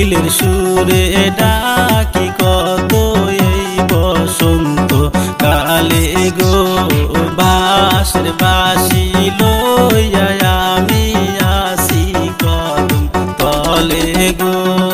পাখিলের সুরে ডাকি কত এই বসন্ত কালে গো বাসর বাসি লইয়া আমি আসি কদম তলে গো।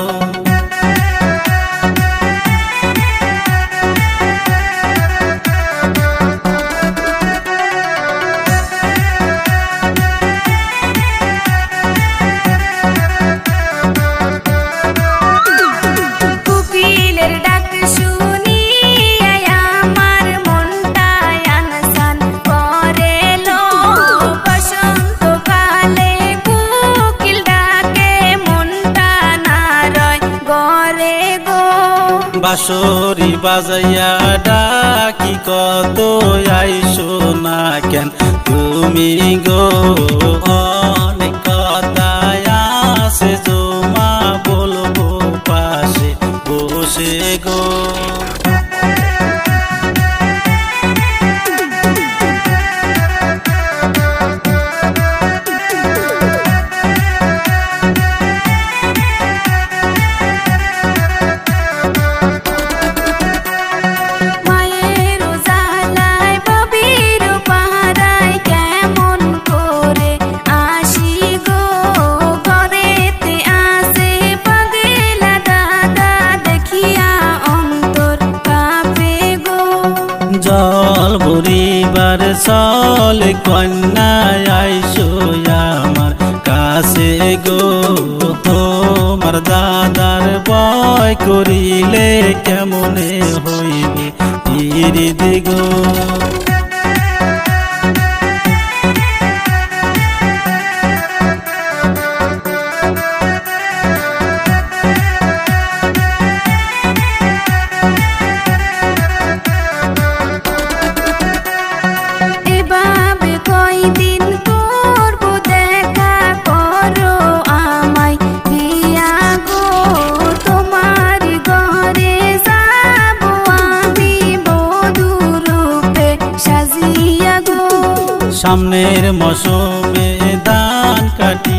মরে গো। বাঁশরি বাজাইয়া ডাকি, কত আইসো না কেন তুমি গো? অনেক কথায় আছে তোমা বলব পাশে বসে গো। জল ভরিবার চল কন্যা আমার কাছে গো। তোমার দাদার বয় করিলে কেমনে হইবে? তীর গো। সামনের মৌসুমে ধান কাটিয়া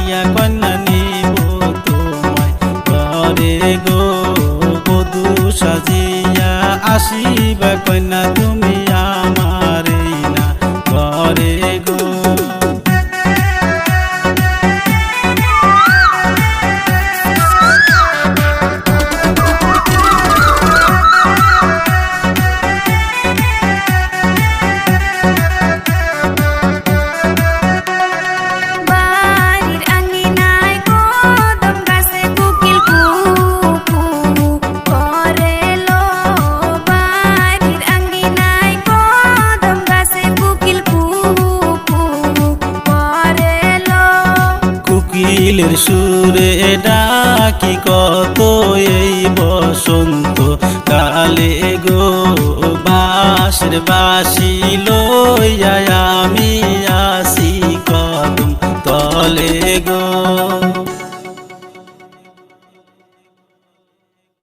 কুকিলের সুরে ডাকি কত এই বসন্ত কালে গো বাসের বাসি লইয়া আমি আসি কদম তলে গো।